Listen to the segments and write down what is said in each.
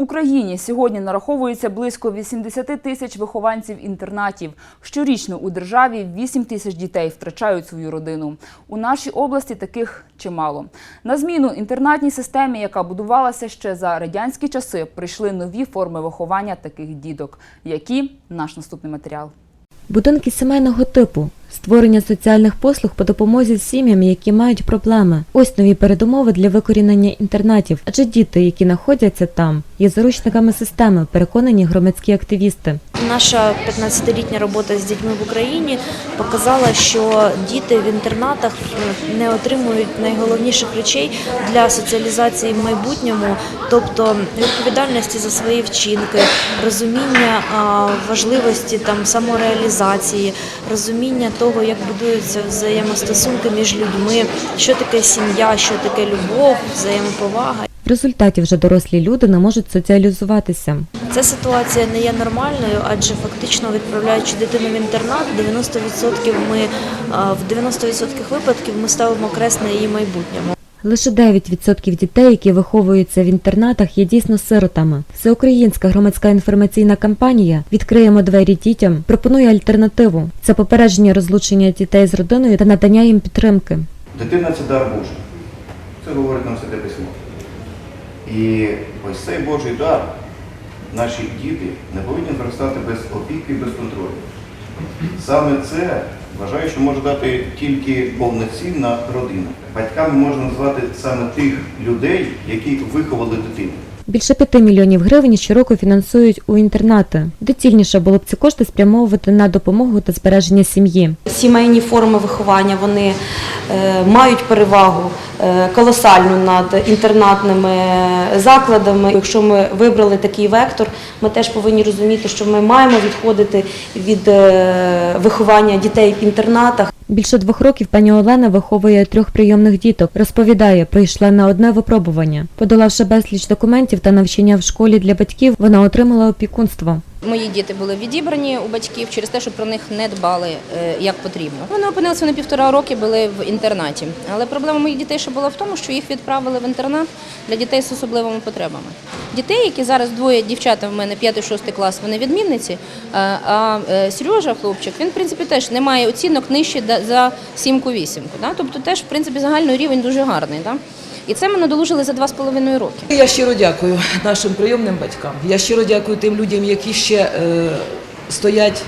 Україні сьогодні нараховується близько 80 тисяч вихованців інтернатів. Щорічно у державі 8 тисяч дітей втрачають свою родину. У нашій області таких чимало. На зміну інтернатній системі, яка будувалася ще за радянські часи, прийшли нові форми виховання таких діток. Які наш наступний матеріал. Будинки сімейного типу, створення соціальних послуг по допомозі сім'ям, які мають проблеми. Ось нові передумови для викорінення інтернатів, адже діти, які знаходяться там, є заручниками системи, переконані громадські активісти. Наша 15-літня робота з дітьми в Україні показала, що діти в інтернатах е, не отримують найголовніших речей для соціалізації в майбутньому, тобто відповідальності за свої вчинки, розуміння важливості там самореалізації, розуміння того, як будуються взаємостосунки між людьми, що таке сім'я, що таке любов, взаємоповага. В результаті вже дорослі люди не можуть соціалізуватися. Ця ситуація не є нормальною, адже фактично відправляючи дитину в інтернат, 90% ми в 90% випадків ми ставимо крест на її майбутньому. Лише 9% дітей, які виховуються в інтернатах, є дійсно сиротами. Всеукраїнська громадська інформаційна кампанія Відкриємо двері дітям пропонує альтернативу. Це попередження розлучення дітей з родиною та надання їм підтримки. Дитина це дар Божий. Це говорить нам Святе Письмо. І ось цей Божий дар, наші діти не повинні зростати без опіки, без контролю. Саме це вважаю, що може дати тільки повноцінна родина. Батьками можна назвати саме тих людей, які виховали дитину. Більше 5 мільйонів гривень щороку фінансують у інтернати. Доцільніше було б ці кошти спрямовувати на допомогу та збереження сім'ї. Сімейні форми виховання вони е, мають перевагу е, колосальну над інтернатними закладами. Якщо ми вибрали такий вектор, ми теж повинні розуміти, що ми маємо відходити від е, виховання дітей в інтернатах. Більше двох років пані Олена виховує трьох прийомних діток. Розповідає, прийшла на одне випробування. Подолавши безліч документів та навчання в школі для батьків, вона отримала опікунство. Мої діти були відібрані у батьків через те, що про них не дбали е, як потрібно. Вони опинилися на півтора роки, були в інтернаті. Але проблема моїх дітей ще була в тому, що їх відправили в інтернат для дітей з особливими потребами. Дітей, які зараз двоє дівчата в мене 5-6 клас, вони відмінниці. А, а е, Сережа, хлопчик, він в принципі теж не має оцінок нижче за сімку-вісімку. Тобто теж в принципі загальний рівень дуже гарний. І це ми надолужили за два з половиною роки. Я щиро дякую нашим прийомним батькам. Я щиро дякую тим людям, які ще е, стоять,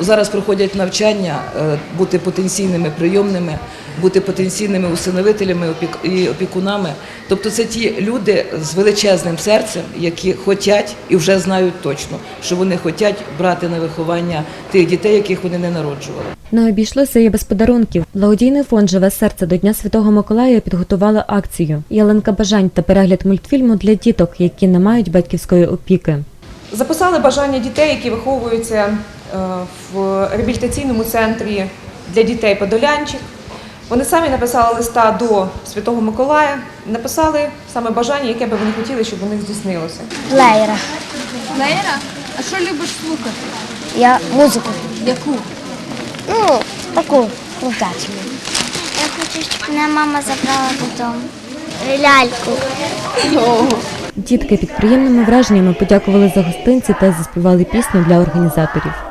зараз проходять навчання, е, бути потенційними прийомними, бути потенційними усиновителями і опікунами. Тобто це ті люди з величезним серцем, які хочуть і вже знають точно, що вони хочуть брати на виховання тих дітей, яких вони не народжували. Не обійшлося і без подарунків. Благодійний фонд Живе серце до Дня Святого Миколая підготувала акцію Ялинка бажань та перегляд мультфільму для діток, які не мають батьківської опіки. Записали бажання дітей, які виховуються е, в реабілітаційному центрі для дітей Подолянчик. Вони самі написали листа до Святого Миколая, написали саме бажання, яке би вони хотіли, щоб у них здійснилося. Лейра. Лейра, а що любиш слухати? Я музику. Яку? Ну, таку крутачку. Я хочу, щоб мене мама забрала додому. Ляльку. Дітки під приємними враженнями подякували за гостинці та заспівали пісню для організаторів.